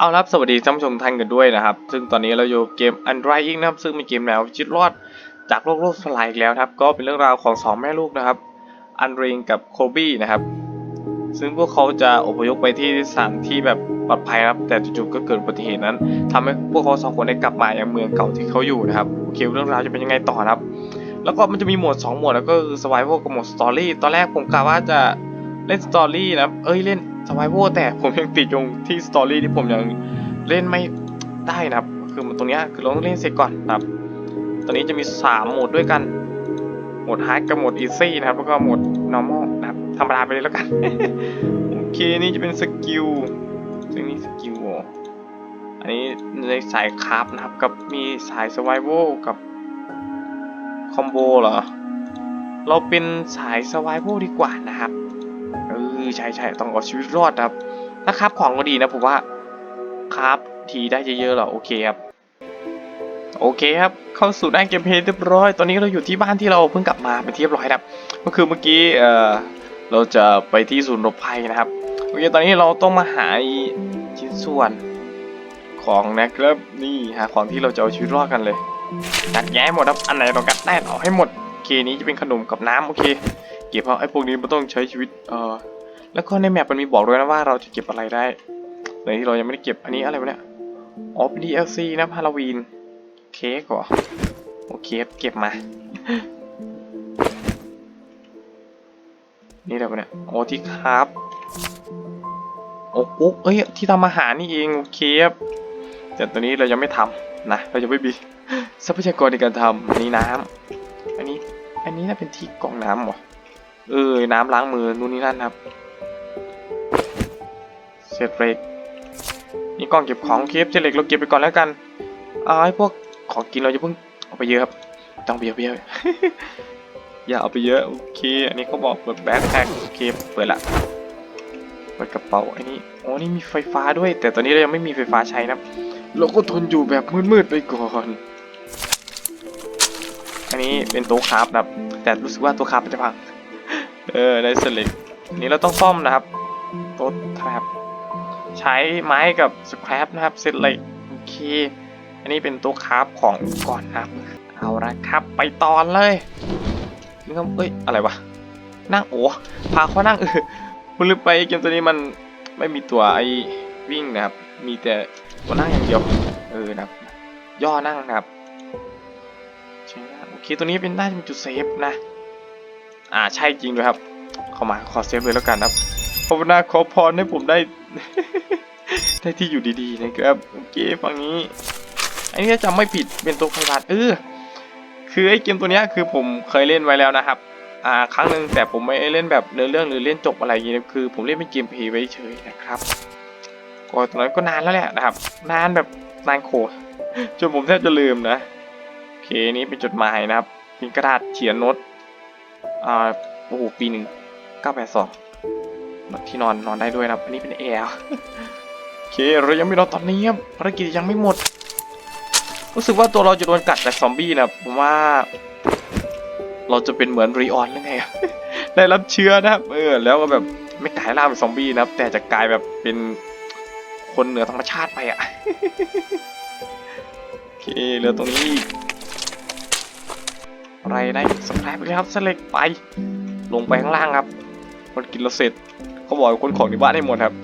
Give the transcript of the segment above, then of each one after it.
เอาละครับสวัสดีท่านผู้ชมท่านกันด้วยนะครับ ซึ่งตอนนี้เราอยู่เกม Undying นะครับซึ่งเป็นเกมแนวชีวิตรอดจากโลกโลกสลายอีกแล้วครับก็เป็นเรื่องราวของสองแม่ลูกนะครับอันริงกับโคบี้นะครับ ซึ่งพวกเขาจะอพยพไปที่สถานที่แบบปลอดภัยครับ แต่จู่ๆก็เกิดอุบัติเหตุนั้นทำให้พวกเขาสองคนได้กลับมายังเมืองเก่าที่เขาอยู่นะครับโอเคเรื่องราวจะเป็นยังไงต่อนะครับ แล้วก็มันจะมีโหมด 2 โหมดแล้วก็คือ survival กับโหมด story ตอนแรกผมกะว่าจะเล่น story นะเอ้ยเล่น survival แต่ผมยังติดอยู่ที่ story ที่ผมยังเล่นไม่ได้นะครับ คือมันตรงเนี้ยคือเราต้องเล่นเสร็จก่อนนะครับ ตอนนี้จะมี 3 โหมดด้วยกัน โหมด hard กับโหมด easy นะครับ แล้วก็โหมด normal นะครับธรรมดาไปเลยแล้วกัน โอเคนี่จะเป็นสกิลซึ่งนี่สกิลอันนี้ในสายคราฟนะครับ กับมีสาย survival กับคอมโบเหรอ เราเป็นสาย survival ดีกว่านะครับ เออ ใช่ใช่ต้องเอาชีวิตรอดครับถ้าคราฟของก็ดีนะผมว่าคราฟทีได้เยอะๆหรอโอเคครับโอเคครับเข้าสู่ด้านเกมเพลย์เรียบร้อย ตอนนี้เราอยู่ที่บ้านที่เราเพิ่งกลับมาเป็นที่เรียบร้อยครับ ก็คือเมื่อกี้เออเราจะไปที่ศูนย์รบภัยนะครับโอเคตอนนี้เราต้องมาหาชิ้นส่วนของนะครับนี่หาของที่เราจะเอาชีวิตรอดกันเลยกัดแย้หมดครับอันไหนเรากัดได้เอาให้หมดโอเคนี้จะเป็นขนมกับน้ำโอเค เก็บเพราไอ้พวกนี้มันต้องใช้ชีวิตเออ แล้วก็ในแมปมันมีบอกด้วยนะว่าเราจะเก็บอะไรได้ในที่เรายังไม่ได้เก็บอันนี้อะไรวะเนี่ยอ๋อเป็น DLC นะฮาโลวีนเค้กเหรอโอเคเก็บมา นี่อะไรวะเนี่ยโอ้ที่ครับโอ้กุ๊กเอ้ยที่ทำอาหารนี่เองโอเคครับแต่ตัวนี้เรายังไม่ทำนะเราจะไม่มีทรัพยากรในการทำอันนี้น้ำอันนี้อันนี้น่าเป็นที่กรองน้ำเหรอเออน้ำล้างมือนู่นนี่นั่นครับ ศษเหล็กนี่กล่องเก็บของเคฟเศษเหล็กเราเก็บไปก่อนแล้วกันเอาไอ้พวกของกินเราจะเพิ่งเอาไปเยอะครับต้องไปเยอะไปเยอะอย่าเอาไปเยอะโอเคอันนี้เขาบอกเปิดแบ็คแพ็คโอเคเปิดละเปิดกระเป๋าอันนี้โอ้นี่มีไฟฟ้าด้วย แต่ตอนนี้เรายังไม่มีไฟฟ้าใช้นะครับเราก็ทนอยู่แบบมืดๆไปก่อนอันนี้เป็นโต๊ะคราฟนะครับแต่รู้สึกว่าต๊ะคราฟมันจะพังเออได้เสร็จนี้เราต้องซ่อมนะครับโต๊ะครับ ใช้ไม้กับสแครปนะครับเสร็จเลยโอเค อันนี้เป็นต๊ะคราฟของก่อนนะครับ เอาละครับไปตอนเลยนี่ก็เอ้ยอะไรวะนั่งโอ้พาเขานั่งเออคุณลืมไปเกมตัวนี้มันไม่มีตัวไอ้วิ่งนะครับ มีแต่ตัวนั่งอย่างเดียวเออนะครับ ย่อนั่งนะครับใช่นะโอเคตัวนี้เป็นน่าจะเป็นจุดเซฟนะอ่าใช่จริงด้วยครับ เข้ามาขอเซฟเลยแล้วกันนะครับภาวนาขอพรให้ผมได้ ได้ที่อยู่ดีๆนะครับโอเคฝั่งนี้อันนี้จำไม่ผิดเป็นตัวไพรัสเออคือไอ้เกมตัวนี้คือผมเคยเล่นไว้แล้วนะครับอ่าครั้งหนึ่งแต่ผมไม่เล่นแบบเนื้อเรื่องหรือเล่นจบอะไรอย่างเงี้คือ ผมเล่นเป็นเกมเพลย์ไว้เฉยนะครับก็ตอนนั้นก็นานแล้วแหละนะครับ นานแบบนานโคตรจนผมแทบจะลืมนะโอเคนี้เป็นจดหมายนะครับเป็นกระดาษเขียนโน้ตอ่าโอ้โหปีหนึ่งเก้าแปดสอง ที่นอนนอนได้ด้วยนะอันนี้เป็นแอร์โอเคเรายังไม่รอนตอนนี้ครับภารกิจยังไม่หมด รู้สึกว่าตัวเราจะโดนกัดจากซอมบี้นะครับผมว่า เราจะเป็นเหมือนรีออนหรือไงได้รับเชื้อนะครับเออแล้วก็แบบไม่กลายร่างเป็นซอมบี้นะครับ แต่จะกลายแบบเป็นคนเหนือธรรมชาติไปอะโอเคเหลือตรงนี้อะไรได้สแครปเลยครับสเล็กไป ลงไปข้างล่างครับคนกินเราเสร็จ เขาบอกคนของในบ้านให้หมดครับ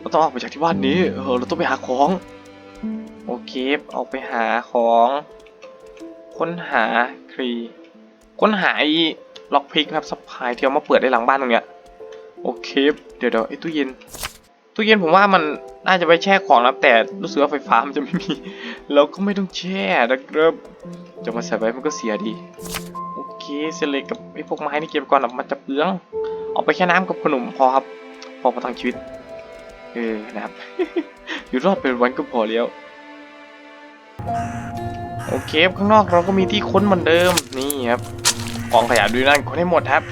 เราต้องออกไปจากที่บ้านนี้เออเราต้องไปหาของ โอเคออกไปหาของ ค้นหาครี ค้นหาไอ้ล็อกพิกครับสปายที่เอามาเปิดได้หลังบ้านตรงเนี้ยโอเคเดี๋ยวเดี๋ยวไอ้ตู้เย็นตู้เย็นผมว่ามันน่าจะไปแช่ของนะแต่รู้สึกว่าไฟฟ้ามันจะไม่มี เราก็ไม่ต้องแช่นะครับจะมาใส่ไว้มันก็เสียดี โอเคเสร็จเลยกับไอ้พวกไม้นี่เก็บก่อนนะมันจะเปลือง เอาไปแค่น้ำกับขนมพอครับ พอประทังชีวิต เออนะครับ อยู่รอดเป็นวันก็พอแล้ว โอเคข้างนอกเราก็มีที่ค้นเหมือนเดิม นี่ครับกองขยะดูนั่นค้นให้หมดครับ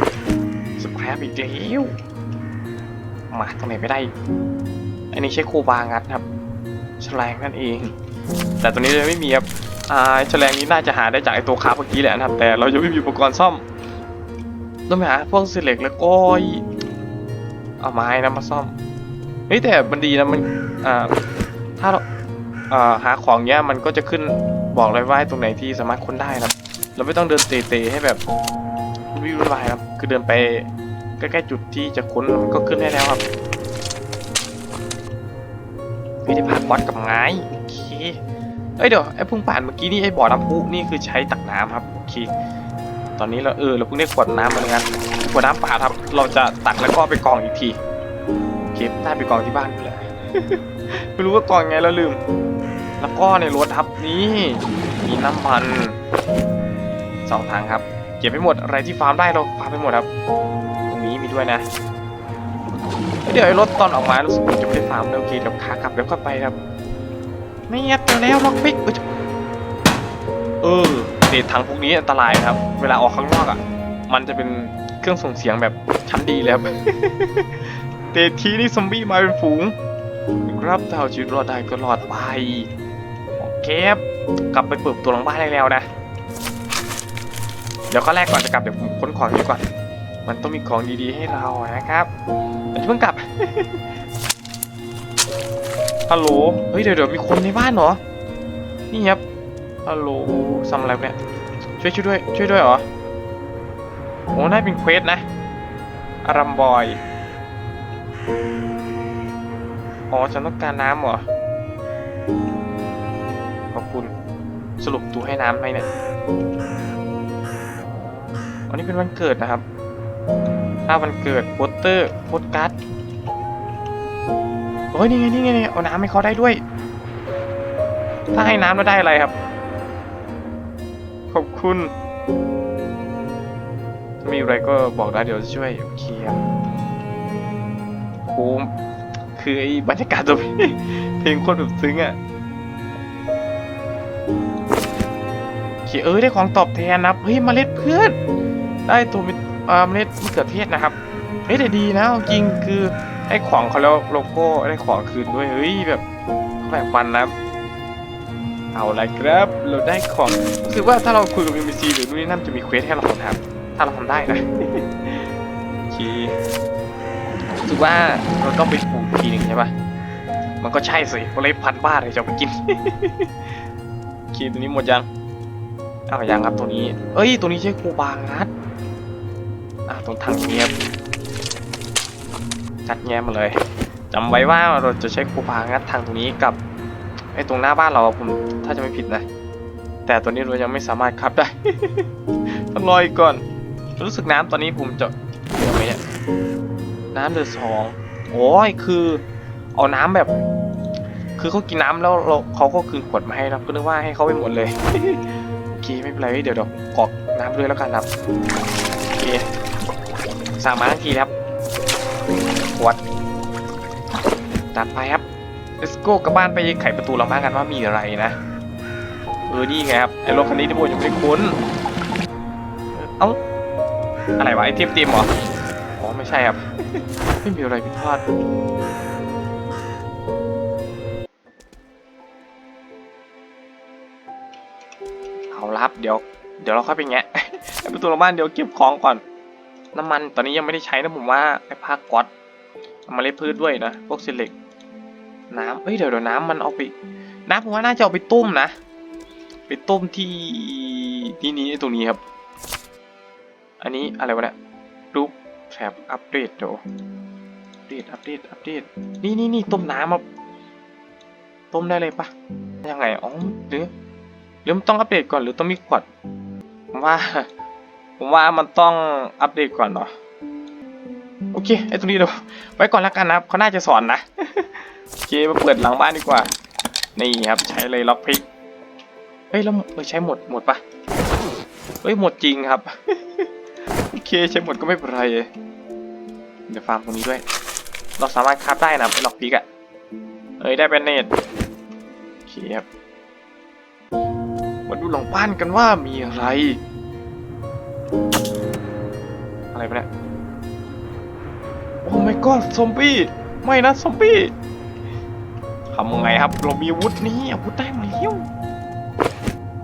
สแครปอีกแล้วมาตรงไหนไม่ได้ อันนี้ใช้คูบางัดครับแฉลงนั่นเอง แต่ตัวนี้เลยไม่มีครับอ่าแฉลงนี้น่าจะหาได้จากไอตัวคาร์เมื่อกี้แหละนะครับ แต่เรายังไม่มีอุปกรณ์ซ่อม ต้องไปหาพวกเศษเหล็กแล้วก็เอาไม้นะมาซ่อมเฮ้ยแต่มันดีนะมันอ่าถ้าเราอ่าหาของเนี้ยมันก็จะขึ้นบอกเลยว่าตรงไหนที่สามารถค้นได้นะเราไม่ต้องเดินเตะๆให้แบบวิ่งวุ่นวายครับคือเดินไปใกล้ๆจุดที่จะค้นมันก็ขึ้นได้แล้วครับไม่ได้ผ่านวัดกับไม้โอเคเอ้ยเดี๋ยวไอ้พุ่งผ่านเมื่อกี้นี่ไอ้บ่อน้ำพุนี่คือใช้ตักน้ำครับโอเค ตอนนี้เราเออเราเพิ่งได้ขวดน้ำมาเลยนะขวดน้ำเปล่าครับ เราจะตักแล้วก็ไปกองอีกทีโอเคได้ไปกองที่บ้านไปเลยไม่รู้ว่ากองไงแล้วลืม แล้วก็ในรถครับนี่มีน้ำมันสองถังครับเก็บไปหมดอะไรที่ฟาร์มได้เราฟาร์มไปหมดครับ ตรงนี้มีด้วยนะเดี๋ยวไอ้รถตอนออกมารู้สึกจะไม่ได้ฟาร์มเลยโอเคเดี๋ยวขากลับเดี๋ยวก็ไปครับ ไม่เงียบเจอแล้วล็อกปิกเออ เดทถังพวกนี้อันตรายนะครับ เวลาออกข้างนอกอะ มันจะเป็นเครื่องส่งเสียงแบบชั้นดีเลยครับเดททีนี่ซอมบี้มาเป็นฝูง ครับถ้าเอาชีวิตรอดได้ก็รอดไปโอเคกลับไปเปิดตัวหลังบ้านได้แล้วนะ เดี๋ยวก็แรกก่อนจะกลับเดี๋ยวผมค้นของนี้ก่อน มันต้องมีของดีๆให้เรานะครับเดี๋ยวเพิ่งกลับฮัลโหลเฮ้ยเดี๋ยวเดี๋ยวมีคนในบ้านเหรอนี่ครับ ฮัลโหลทำอะไรเนี่ย ช่วยช่วยด้วย ช่วยด้วยเหรอ โอ้น่าเป็นเควสนะอารัมบอย อ๋อ ฉันต้องการน้ำเหรอ ขอบคุณ สรุปตูให้น้ำไหมเนี่ยวันนี้เป็นวันเกิดนะครับถ้าวันเกิดโปสเตอร์โปสการ์ดโอ้ยนี่ไงนี่ไงเอาน้ำให้เขาได้ด้วย ถ้าให้น้ำแล้วได้อะไรครับ ขอบคุณมีอะไรก็บอกได้เดี๋ยวจะช่วยโอเคครับโอ้คือไอ้บรรยากาศตัวเพลงเพลงโคตรแบบซึ้งอะโอเคเออได้ของตอบแทนนะเฮ้ยเมล็ดพืชได้ตัวเมล็ดมะเขือเทศนะครับเฮ้ยแต่ดีนะจริงคือได้ของเขาแล้วโลโก้ได้ของคืนด้วยเฮ้ยแบบแบ่งปันนะครับ เอาละครับ เราได้ของรู้สึกว่าถ้าเราคุยกับ NPC หรือนู่นนี่นั่นจะมีเควสให้เราทำถ้าเราทำได้นะโอเครู้สึกว่าเราต้องไปปลูกทีหนึ่งใช่ปะมันก็ใช่สิเพราเลยพันบ้าเลยจะไปกินโอเคตัวนี้หมดยังอ้าวยังครับตัวนี้ เอ้ยตัวนี้ใช่ครูบางัดอะตรงทางเงียบจัดแง้มมาเลยจำไว้ว่าเราจะใช้ครูบางัดทางตรงนี้กับ อ้ตรงหน้าบ้านเราผมถ้าจะไม่ผิดนะ แต่ตัวนี้เรายังไม่สามารถขับได้ ต้องรออีกก่อน รู้สึกน้ำตอนนี้ผมจะเดี๋ยวไหมเนี่ยน้ำเดือดสองโอ้ยคือเอาน้ำแบบ คือเขากินน้ำแล้วเราเขาก็คืนขวดมาให้นะก็นึกว่าให้เขาไปหมดเลยโอเคไม่เป็นไรเดี๋ยวเดี๋ยวกรอกน้ำด้วยแล้วกันครับโอเคสามมาทันทีครับขวดตัดไปครับ let's go กลับบ้านไปไขประตูหลังบ้านกันว่ามีอะไรนะ เออ นี่ไงครับ ไอ้รถคันนี้ที่ผมยังไม่ได้คุ้น เอ้า อะไรวะ ไอเทมต็มเหรอ อ๋อ ไม่ใช่ครับ ไม่มีอะไรผิดพลาดเอาละครับ เดี๋ยว เดี๋ยวเราค่อยไปแงะไอ้ประตูหลังบ้านเดี๋ยวเก็บของก่อน น้ำมันตอนนี้ยังไม่ได้ใช้นะผมว่าไอ้ผ้าก๊อตเอามาเล็ดพืชด้วยนะ พวกเซเล็ก น้ำเอ้ยเดี๋ยวเดี๋ยวน้ำมันเอาไป น้ำผมว่าน่าจะเอาไปต้มนะ ไปต้มที่ที่นี้ตรงนี้ครับ อันนี้อะไรวะเนี่ยรูปแถบอัปเดตเดี๋ยวอัปเดตอัปเดตอัปเดตนี่นี่นี่ต้มน้ำครับต้มได้เลยปะยังไงอ๋อหรือหรือต้องอัปเดตก่อนหรือต้องมีขวดผมว่า ผมว่ามันต้องอัปเดตก่อนเนาะโอเคไอ้ตรงนี้เดี๋ยวไว้ก่อนแล้วกันนะครับเขาน่าจะสอนนะ เคมาเปิดหลังบ้านดีกว่า นี่ครับใช้เลยล็อกพิกเฮ้ยแล้วเออใช้หมดหมดปะเฮ้ยหมดจริงครับโอเคใช้หมดก็ไม่เป็นไรเดี๋ยวฟาร์มตรงนี้ด้วย เราสามารถคราฟได้นะเป็นล็อกพิกอะเอ้ยได้เป็นเนตโอเคครับมาดูหลังบ้านกันว่ามีอะไร อะไรไปเนี่ยโอ้ my god ซอมบี้ไม่นะซอมบี้ ไงครับ เรามีอาวุธนี่อาวุธได้มาแล้ว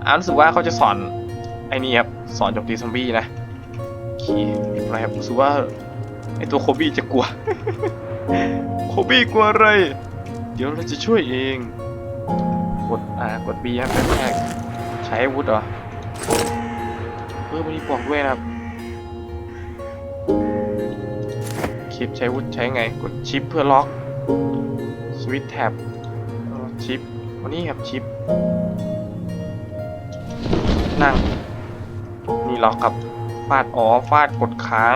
อ่ารู้สึกว่าเขาจะสอนไอ้นี่ครับสอนโจมตีซอมบี้นะโอเคอะไรครับรู้สึกว่าไอตัวโคบี้จะกลัว โคบี้กลัวอะไร เดี๋ยวเราจะช่วยเอง กดอ่ากด B ครับแรกใช้อาวุธเหรอเพิ่มอันนี้บอกด้วยนะครับคลิปใช้อาวุธใช้ไงกดชิปเพื่อล็อกสวิตแท็บ วันนี้ครับชิป นั่ง นี่ล็อกกับ ฟาดอ๋อฟาดกดค้าง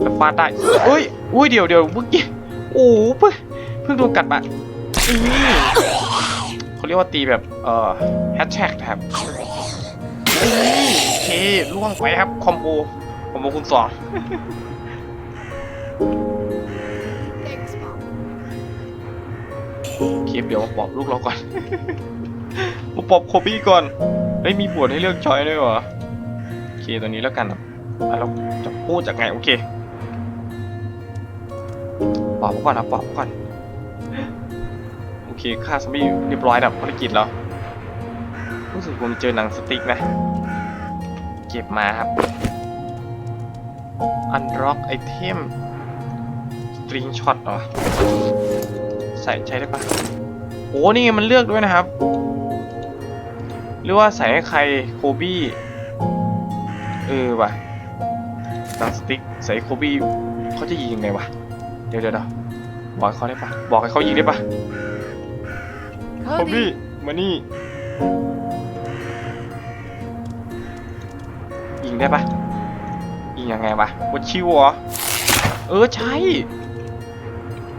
แล้วฟาดได้เอ้ยอุ้ยเดี๋ยวเดี๋ยวเมื่อกี้โอ้โหเพิ่งเพิ่งโดนกัดมายเขาเรียกว่าตีแบบ เอ่อแฮชแท็กครับนี่โอเคล่วงไปครับ คอมโบ คอมโบคูณสอง คลิปเดี๋ยวมาปอบลูกเราก่อน มาปอบโคบี้ก่อนเฮ้ยมีบทให้เลือกช้อยด้วยเหรอโอเคตัวนี้แล้วกันอะเราจะพูดจากไงโอเคปอบก่อนนะปอบก่อนโอเคฆ่าซอมบี้เรียบร้อยดับภารกิจแล้วรู้สึกผมเจอหนังสติ๊กนะ เก็บมาครับ unlock item string shot เหรอใส่ใช้ได้ปะ โอ้นี่ไงมันเลือกด้วยนะครับ หรือว่าใส่ให้ใครโคบี้เออว่ะหนังสติ๊กใส่โคบี้เขาจะยิงยังไงวะเดี๋ยวเดี๋ยวเดี๋ยวบอกให้เขาได้ปะบอกให้เขายิงได้ปะโคบี้มานี่ยิงได้ปะยิงยังไงวะวัดชิวเหรอเออใช่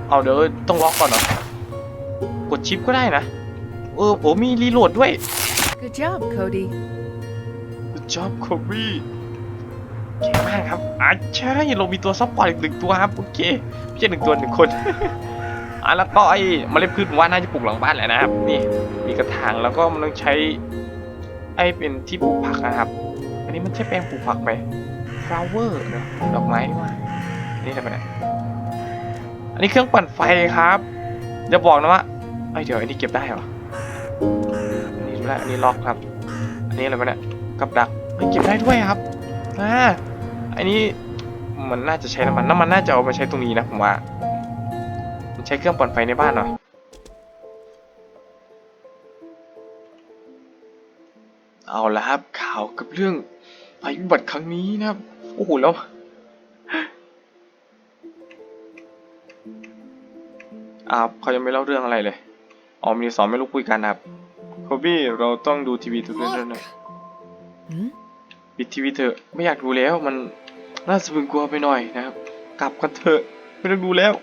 เอาเดี๋ยวต้องล็อกก่อนเหรอก ดชิปก็ได้นะ เออผมมีรีโหลดด้วย Good job, Cody. Good job Kobe เก่งมากครับอะใช่เรามีตัวซัพพอร์ตอีกหนึ่งตัวครับ โอเคไม่ใช่หนึ่งตัวหนึ่งคน อะแล้วก็ไอ้เมล็ดพืชผมว่าน่าจะปลูกหลังบ้านแหละนะครับ นี่มีกระถางแล้วก็มันต้องใช้ ไอ้เป็นที่ปลูกผักนะครับ อันนี้มันใช่แปลงปลูกผักไหม flower เนอะดอกไม้นี่ว่าอันนี่อะไรไปเนี่ยอันนี้เครื่องปั่นไฟครับอย่าบอกนะว่า ไอยเดี๋ยวอันนี้เก็บได้เหรออันนี้รู้แล้วอันนี้ล็อกครับ อันนี้อะไรไปเนี่ยกับดักเฮ้ยเก็บได้ด้วยครับอ่าอันนี้มันน่าจะใช้น้ำมันน้ำมันน่าจะเอามาใช้ตรงนี้นะผมว่ามันใช้เครื่องปั่นไฟในบ้านหน่อยเอาละครับข่าวกับเรื่องภัยพิบัติครั้งนี้นะครับโอ้โหแล้วอ่าเขายังไม่เล่าเรื่องอะไรเลย อ๋อมีสอนไม่รู้คุยกันนะครับโคบี้เราต้องดูทีวีทุกเรื่องหน่อย Hmm? ปิดทีวีเถอะไม่อยากดูแล้วมันน่าสะพรึงกลัวไปหน่อยนะครับ กลับกันเถอะไม่ต้องดูแล้ว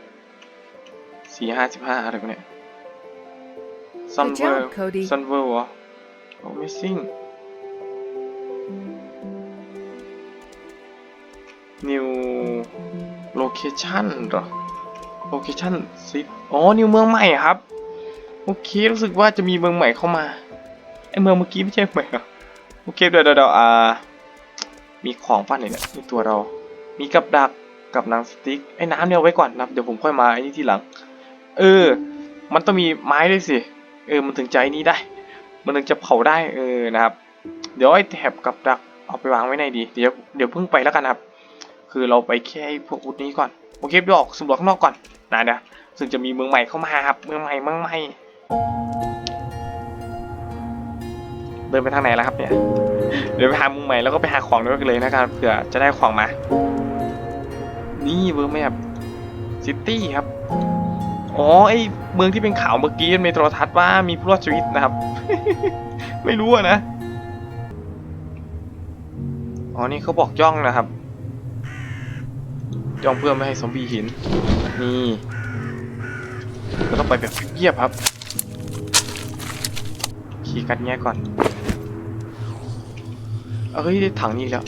สี่ห้าสิบห้าอะไรพวกเนี้ยซัน Good เวอร์ job, Cody. ซันเวอร์วะโอ้ Amazing New Location เหรอ Location ซิอ๋อ New เมืองใหม่ครับ โอเครู้สึกว่าจะมีเมืองใหม่เข้ามาไอเมืองเมื่อกี้ไม่ใช่ใหม่เหรอโอเคเดี๋ยวเดี๋ยวเดี๋ยวอ่ามีของปั้นเนี่ยในตัวเรา มีกับดักกับนังสติ๊กไอ้น้ำเนี่ยเอาไว้ก่อนนะเดี๋ยวผมค่อยมาไอ้นี่ทีหลัง เออ มันต้องมีไม้ด้วยสิเออมันถึงใจนี้ได้ มันถึงจะเผาได้เออนะครับ เดี๋ยวไอ้แถบกับดักเอาไปวางไว้ในดีเดี๋ยวเดี๋ยวเพิ่งไปแล้วกันครับ คือเราไปแค่พวกอุดนี้ก่อนโอเคเดี๋ยวออกสำรวจข้างนอกก่อนนะเดี๋ยวซึ่งจะมีเมืองใหม่เข้ามาครับเมืองใหม่เมืองใหม่ เดินไปทางไหนแล้วครับเนี่ย เดี๋ยวไปหามืองใหม่แล้วก็ไปหาของด้วยกันเลยนะครับเผื่อจะได้ของมา นี่เมืองแมพซิตี้ครับ อ๋อไอเมืองที่เป็นข่าวเมื่อกี้ในโทรทัศน์ว่ามีผู้รอดชีวิตนะครับ ไม่รู้อะนะ อ๋อนี่เขาบอกย่องนะครับ ย่องเพื่อไม่ให้ซอมบี้ห็นนี่เราต้องไปแบบเงียบครับ ขี่กันแง่ก่อน เอ้ยถังนี้แล้ว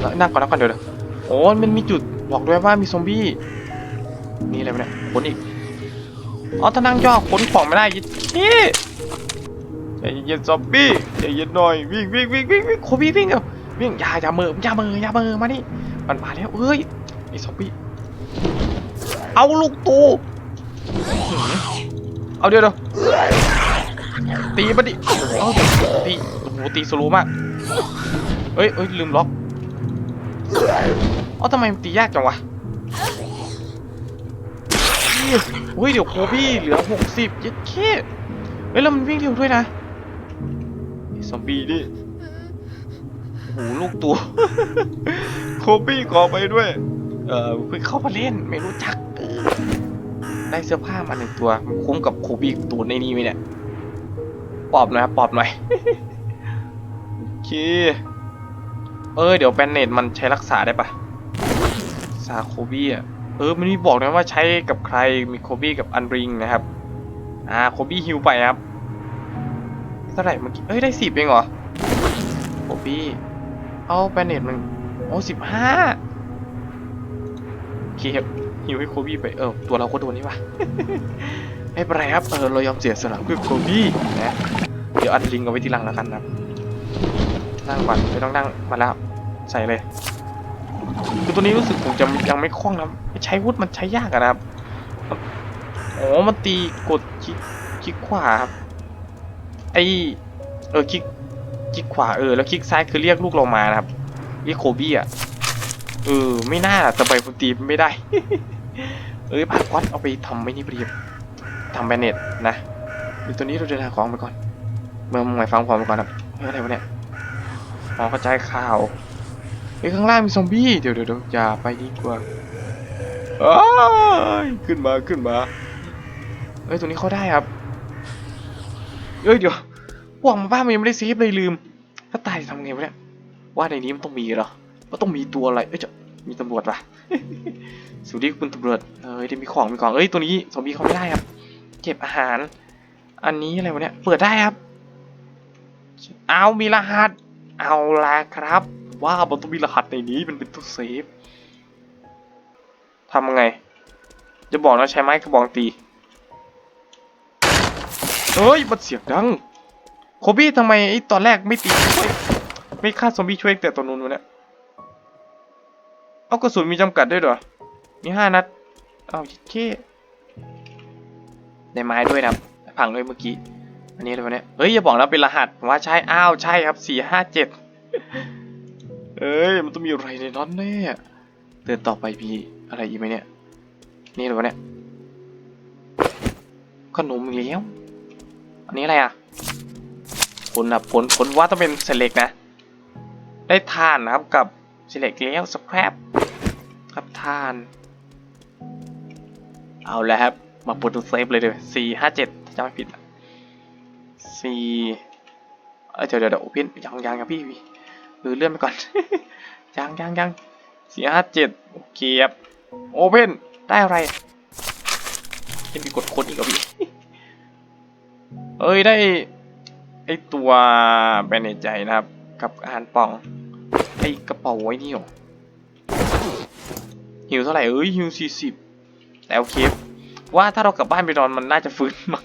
แล้วนั่งก่อนนั่งก่อนเดี๋ยวเดี๋ยวโอ้มันมีจุดบอกด้วยว่ามีซอมบี้ นี่อะไรเนี่ยขนอีก อ๋อถ้านั่งย่อขนของไม่ได้ยินี่ใจเย็นซอมบี้ใจเย็นหน่อยวิ่งวิ่งวิ่งวิ่งวิ่งโคบี้วิ่งเร็ววิ่งอย่าอย่ามืออย่ามืออย่ามือมานี่มันมาแล้วเฮ้ยไอ้ซอมบี้เอาลูกตูเอาเดี๋ยวเดี๋ยว ตีมันดิเอาตีโอ้โหตีสโลว์มากเอ้ยเอ้ยลืมล็อกเอ้าทำไมมันตียากจังวะเฮ้ยเดี๋ยวโคบี้เหลือหกสิบยัดเคเฮ้ยแล้วมันวิ่งเร็วด้วยนะไอ้ซอมบี้นี่โอ้โหลูกตัว โคบี้ขอไปด้วย เออเพิ่งเข้ามาเล่นไม่รู้จักได้เสื้อผ้ามาหนึ่งตัวมันคุ้มกับโคบี้ตัวในนี้ไหมเนี่ย ปอบหน่อยครับปอบหน่อยโอเคเออเดี๋ยวแบนเนตมันใช้รักษาได้ปะซาโคบี้อะเออมันมีบอกนะว่าใช้กับใครมีโคบี้กับอันริงนะครับอ่าโคบี้ฮิวไปครับเท่าไหร่เมื่อกี้เอ้ยได้สิบเองเหรอโคบี้เอาแบนเนตมันโอ้สิบห้าโอเคครับฮิวให้โคบี้ไปเออตัวเราก็โดนนี่วะ ไม่เป็นไรครับเออเรายอมเสียสละเพื่อโคบี้นะเดี๋ยวอันริงเอาไว้ทีหลังแล้วกันนะครับนั่งก่อนไม่ต้องนั่งมาแล้วใส่เลยคือตัวนี้รู้สึกผมจะยังไม่คล่องนะใช้วุธมันใช้ยากอะนะครับอ๋อมันตีกดคลิกคลิกขวาครับไอเออคลิกคลิกขวาเออแล้วคลิกซ้ายคือเรียกลูกเรามานะครับเรียกโคบี้อะเออไม่น่าล่ะแต่ใบผมตีไม่ได้ เอ้ยพาควัดเอาไปทำไม่นี่เปรียบ ทำแบนเน็ตนะเดี๋ยวตัวนี้เราจะทาของไปก่อน เมื่อมึงหมายฟังความไปก่อนครับเฮ้ยอะไรวะเนี่ยอ๋อกระจายข่าวไอ้ยข้างล่างมีซอมบี้ เดี๋ยวเดี๋ยวเดี๋ยวอย่าไปดีกว่าอ้ายขึ้นมาขึ้นมาเอ้ยตรงนี้เข้าได้ครับ เอ้ย เดี๋ยวพวกมาบ้ามันยังไม่ได้เซฟเลยลืม ถ้าตายจะทำไงวะเนี่ย ว่าในนี้มันต้องมีเหรอมันต้องมีตัวอะไร เอ้ยจะมีตำรวจปะสวัสดีคุณตำรวจ เอ้ยเดี๋ยวมีของมีของ เอ้ย ตัวนี้ซอมบี้เข้าไม่ได้ครับ เก็บอาหาร อันนี้อะไรวะเนี่ย เปิดได้ครับ เอามีรหัส เอาละครับ ว่ามันต้องมีรหัสในนี้มันเป็นตู้เซฟทำยังไง จะบอกนะใช้ไม้กระบองตีเฮ้ย มันเสียงดัง โคบี้ทำไมไอ้ตอนแรกไม่ตีช่วยไม่ฆ่าซอมบี้ช่วยแต่ตัวนู้นวะเนี่ย เอากระสุนมีจำกัดด้วยเหรอ มีห้านัด เอาเช่ ได้ไม้ด้วยนะครับ พังด้วยเมื่อกี้ อันนี้เลยวะเนี่ยเฮ้ยอย่าบอกนะเป็นรหัสว่าใช่ อ้าวใช่ครับสี่ห้าเจ็ดเอ้ยมันต้องมีอะไรในนั้นแน่เดินต่อไปมีอะไรอีกไหมเนี่ย นี่เลยวะเนี่ยขนมอีกแล้วอันนี้อะไรอะผลนะผลผลว่าต้องเป็นเซเล็กนะ ได้ทานนะครับกับเซเล็กแล้วสครับครับทาน เอาแล้วครับ มาปลดเซฟเลยเดี๋ยวสี่ห้าเจ็ดจำไม่ผิดสี่เอ้ยเดี๋ยวเดี๋ยวเดี๋ยวโอเพนยังยังยังพี่พี่เอเลื่อนไปก่อนยังยังยังสี่ห้าเจ็ดโอเคครับโอเพนได้อะไรยังมีกดคนอีกเหรอพี่เอ้ยได้ไอตัวแบนเนจใจนะครับ กับอาหารป่องไอกระเป๋าไว้นี่หรอหิวเท่าไหร่เอ้ยหิวสี่สิบแต่โอเค ว่าถ้าเรากลับบ้านไปนอนมันน่าจะฟื้นมั้ง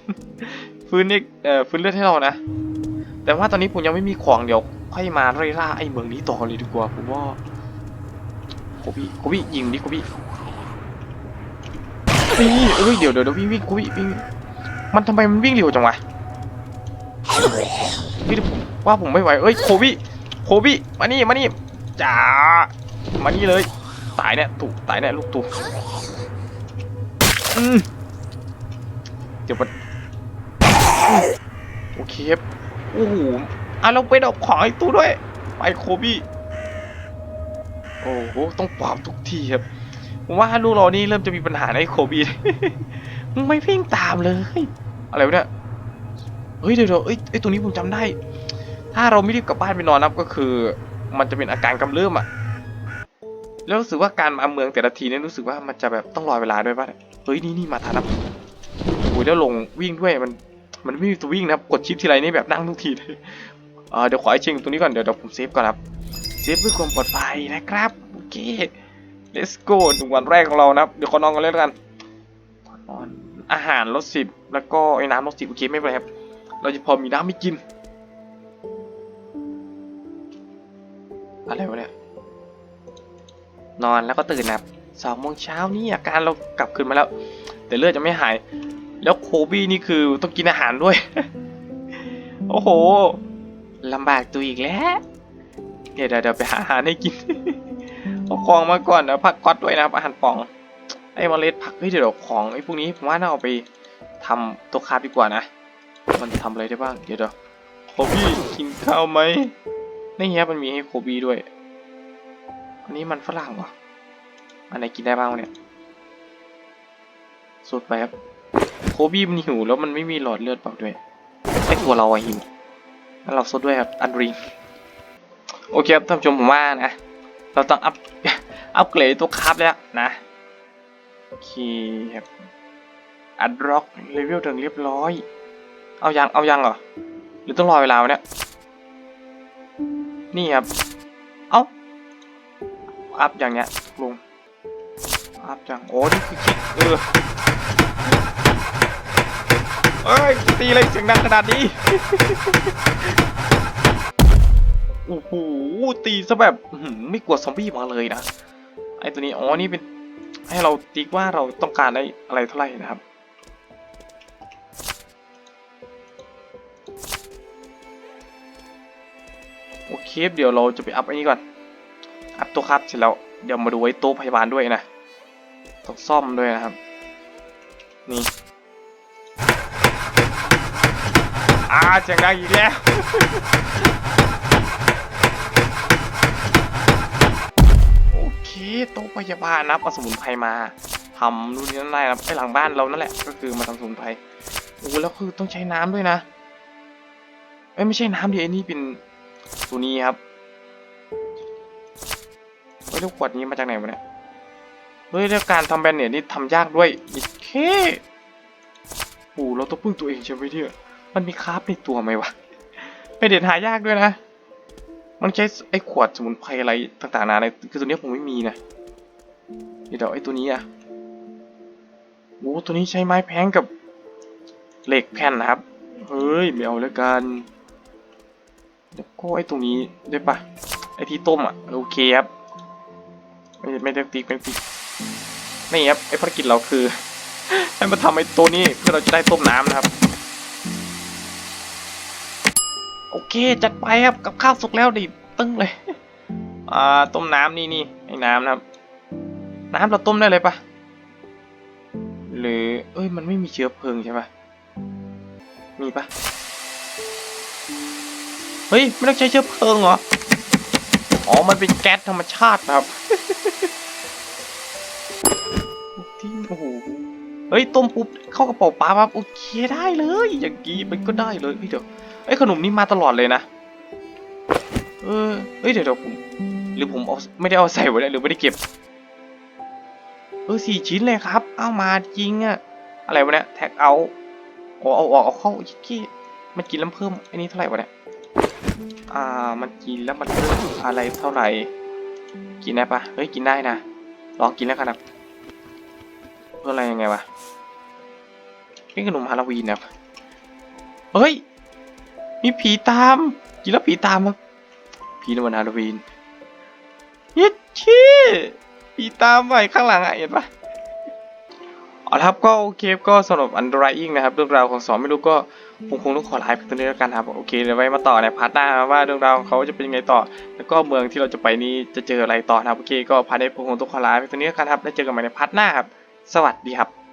ฟื้นนี่เอ่อฟื้นเลือดให้เรานะ แต่ว่าตอนนี้ผมยังไม่มีของเดี๋ยวค่อยมาไล่ล่าไอ้เมืองนี้ต่อเลยดีกว่าผมว่าโคบี้โคบี้ยิงดิโคบี้นี่เอ้ยเดี๋ยวเดี๋ยวเดี๋ยววิ่งวิ่งโคบี้วิ่งมันทำไมมันวิ่งเร็วจังวะนี่เดี๋ยวผมว่าผมไม่ไหวเอ้ยโคบี้โคบี้มานี่มานี่จ้ามานี่เลยตายเนี่ยถูกตายเนี่ยลูกตูอืม เดี๋ยวมันโอเคครับโอ้โหอะเราไปดอกของไอ้ตู้ด้วย ไปโคบี้โอ้โหต้องปราบทุกทีครับผมว่าลูกเรานี่เริ่มจะมีปัญหาในโคบี้มึงไม่วิ่งตามเลย อะไรวะเนี่ยเฮ้ยเดี๋ยวเดี๋ยวเอ้ยไอ้ตัวนี้ผมจำได้ ถ้าเราไม่รีบกลับบ้านไปนอนนะก็คือ มันจะเป็นอาการกำเริบอะแล้วรู้สึกว่าการมาเมืองแต่ละทีเนี่ยรู้สึกว่ามันจะแบบต้องรอเวลาด้วยป่ะเฮ้ยนี่นี่มาทานนะโอ้ยแล้วลงวิ่งด้วยมันมันไม่มีตัววิ่งนะครับกดชิปทีไรนี่แบบนั่งทุกทีเลยเอ่อเดี๋ยวขอไอเชิงตรงนี้ก่อนเดี๋ยวเดี๋ยวผมเซฟก่อนครับเซฟเพื่อความปลอดภัยนะครับโอเค let's go หนึ่งวันแรกของเรานะครับเดี๋ยวขอนอนกันเลยกันนอนอาหารลดสิบแล้วก็ไอ้น้ำลดสิบโอเคไม่เป็นไรครับ เราจะพอมีน้ำไม่กิน อะไรวะเนี่ยนอนแล้วก็ตื่นนะครับสองโมงเช้านี่อาการเรากลับคืนมาแล้ว แต่เลือดจะไม่หาย แล้วโคบี้นี่คือต้องกินอาหารด้วย โอ้โหลำบากตัวอีกแล้วเดี๋ยวเดี๋ยวไปหาอาหารให้กินเอาของมาก่อนนะพักก๊อตด้วยนะครับอาหารป่องไอ้เมล็ดผักเฮ้ยเดี๋ยวของไอ้พวกนี้ผมว่าน่าเอาไปทำตัวคาฟดีกว่านะ มันทำอะไรได้บ้าง เดี๋ยวเดี๋ยวโคบี้กินข้าวไหมนี่เฮียมันมีให้โคบี้ด้วย อันนี้มันฝรั่งเหรออันไหนกินได้บ้างเนี่ย สุดไปครับ โคบี้มันหิวแล้วมันไม่มีหลอดเลือดเปล่าด้วยไอตัวเราอะหิวแล้วเราสดด้วยครับ อันริง โอเคครับท่านผู้ชมผมว่านะ เราต้องอัพ อัพเกรดตัวคราฟแล้วนะ โอเคครับ อัดร็อกเลเวลถึงเรียบร้อย เอายัง เอายังเหรอ หรือต้องรอเวลาเนี่ย นี่ครับ เอาอัพอย่างเนี้ยลุงอัพอย่าง โอ้นี่คือเออ เอ้ยตีอะไรเสียงดังขนาดนี้ โอ้โหตีซะแบบไม่กลัวซอมบี้มาเลยนะ ไอตัวนี้ อ๋อ นี่เป็น ให้เราติ๊กว่าเราต้องการได้อะไรเท่าไหร่นะครับ โอเค เดี๋ยวเราจะไปอัพอันนี้ก่อน อัพตัวครับเสร็จแล้ว เดี๋ยวมาดูไอ้โต๊ะพยาบาลด้วยนะ ต้องซ่อมด้วยนะครับ นี่ อ่าเสียงดังอีกแล้วโอเคโต๊ะพยาบาลนะครับเอาสมุนไพรมาทำนู่นนี่นั่นได้นะไอหลังบ้านเรานั่นแหละ ก็คือมาทำสมุนไพรโอ้แล้วคือต้องใช้น้ำด้วยนะเอ้ยไม่ใช่น้ำดิไอ้นี่เป็นตัวนี้ครับเฮ้ยลูกขวดนี้มาจากไหนวะเนี่ยเฮ้ยแล้วการทำแบนเนตนี่ทำยากด้วยอีกเคโอ้เราต้องพึ่งตัวเองใช่ไหมเนี่ย มันมีคราฟในตัวไหมวะเป็นเด็ดหายากด้วยนะ มันใช้ไอ้ขวดสมุนไพรอะไรต่างๆนานาคือตัวนี้ผมไม่มีนะเดี๋ยวไอ้ตัวนี้อะโอ้ตัวนี้ใช้ไม้แพงกับเหล็กแผ่นนะครับ เฮ้ยไม่เอาแล้วกันแล้วก็ไอ้ตรงนี้ได้ปะไอ้ที่ต้มอะโอเคครับ ไม่ไม่ได้ติ๊กไม่ติ๊กนี่ครับไอ้ภารกิจเราคือให้มาทำไอ้ตัวนี้เพื่อเราจะได้ต้มน้ำนะครับ เคจัดไปครับกับข้าวสุกแล้วดิตึ้งเลยอ่าต้มน้ำนี่นี่ไอ้น้ำนะครับ น้ำเราต้มได้เลยปะหรือเอ้ยมันไม่มีเชื้อเพลิงใช่ปะมีปะเฮ้ยไม่ต้องใช้เชื้อเพลิงเหรออ๋อมันเป็นแก๊สธรรมชาติครับที่โอ้โหเฮ้ยต้มปุ๊บเข้ากระเป๋าปลาปั๊บโอเคได้เลย อย่างกี้มันก็ได้เลยเฮ้ยเดี๋ยว ไอ้ขนมนี้มาตลอดเลยนะ เออเฮ้ยเดี๋ยวเดี๋ยวผม หรือผมเอาไม่ได้เอาใส่ไว้เลยหรือไม่ได้เก็บ เออสี่ชิ้นเลยครับ เอามาจริงอะอะไรวะเนี่ยแท็กเอาเอาเอาออกเอาเข้าอีกกี้มันกินแล้วเพิ่มอ้นี่เท่าไหร่วะเนี่ย อ่า มันกินแล้วมันเพิ่มอะไรเท่าไหร่ กินได้ปะเฮ้ย กินได้นะ ลองกินแล้วกันนะเพื่ออะไรยังไงวะนี่ขนมฮาโลวีนนะเฮ้ย มีผีตามกินแล้วผีตามครับผีในวันฮาโลวีนเย็ดชี่ผีตามไปข้างหลังอะเห็นปะเอาละครับก็โอเคก็สำหรับอันดรอิงนะครับเรื่องราวของสองไม่รู้ก็ผมคงต้องขอไลฟ์ตรงนี้แล้วกันครับโอเคเดี๋ยวไว้มาต่อในพาร์ทหน้าว่าเรื่องราวของเขาจะเป็นยังไงต่อ แล้วก็เมืองที่เราจะไปนี้จะเจออะไรต่อนะครับโอเคก็พาร์ทนี้ผมคงต้องขอไลฟ์ตรงนี้แล้วกันครับแล้วเจอกันใหม่ในพาร์ทหน้าครับ สวัสดีครับ